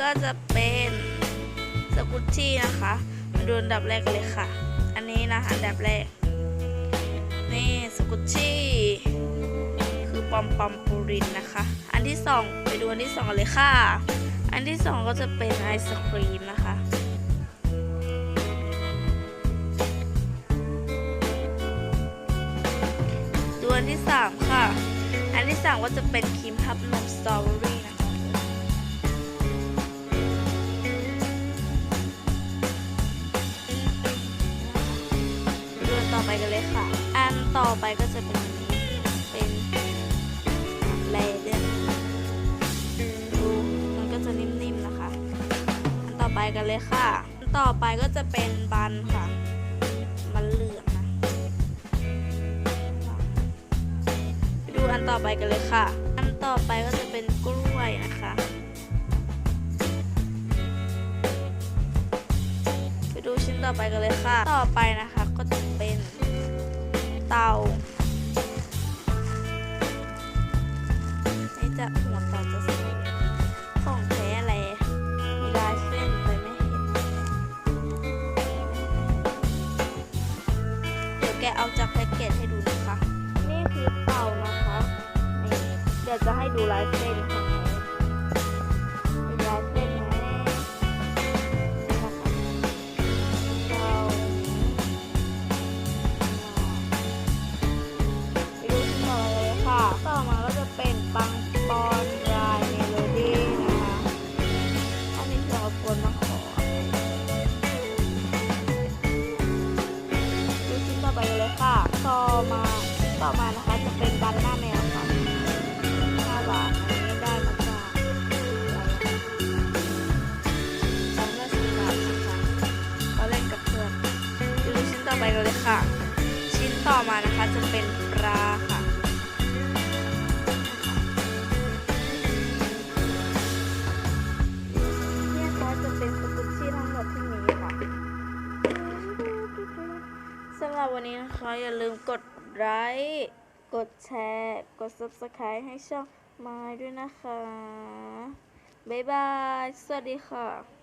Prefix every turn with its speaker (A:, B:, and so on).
A: ก็จะเป็นสกุชชี่นะคะ มาดูอันดับแรกเลยค่ะ อันนี้นะคะอันดับแรก นี่สกุชชี่คือปอมปอมปูรินนะคะ อันที่สองไปดูอันที่สองเลยค่ะ อันที่สองก็จะเป็นไอศครีมนะคะดูอันที่สามค่ะ อันที่สามก็จะเป็นครีมทับนมสตรอเบอรี่ ไปกันเลยค่ะ อันต่อไปก็จะเป็นนี้เป็นเลเดนดูมันก็จะนิ่มๆนะคะ อันต่อไปกันเลยค่ะ อันต่อไปก็จะเป็นบันค่ะ บันเหลืองนะไปดูอันต่อไปกันเลยค่ะ อันต่อไปก็จะเป็นกล้วยนะคะไปดูชิ้นต่อไปกันเลยค่ะ ต่อไปนะคะก็จะเป็น เตานี่จะหัวเตาจะสวยของแท้อะไร มีลายเส้นไปไม่เห็น เดี๋ยวแกเอาจากแพ็กเกจให้ดูนะคะ นี่คือเตานะคะ นี่เดี๋ยวจะให้ดูลายเส้นข้า อมานะคะจะเป็นบันหน้าแมวค่ะ5บาทอันนี้ได้มาจากสองร้อยสิบบาทนะคะก็เล่นกับเพื่อนดูชิ้นต่อไปกันเลยค่ะ ชิ้นต่อมานะคะจะเป็นปลาค่ะเนี่ยคะจะเป็นสกุชชี่ทั้งหมดที่มีค่ะสำหรับวันนี้นะคะอย่าลืมกด ไลค์กดแชร์ กด subscribe ให้ช่องมาด้วยนะคะ บ๊ายบาย สวัสดีค่ะ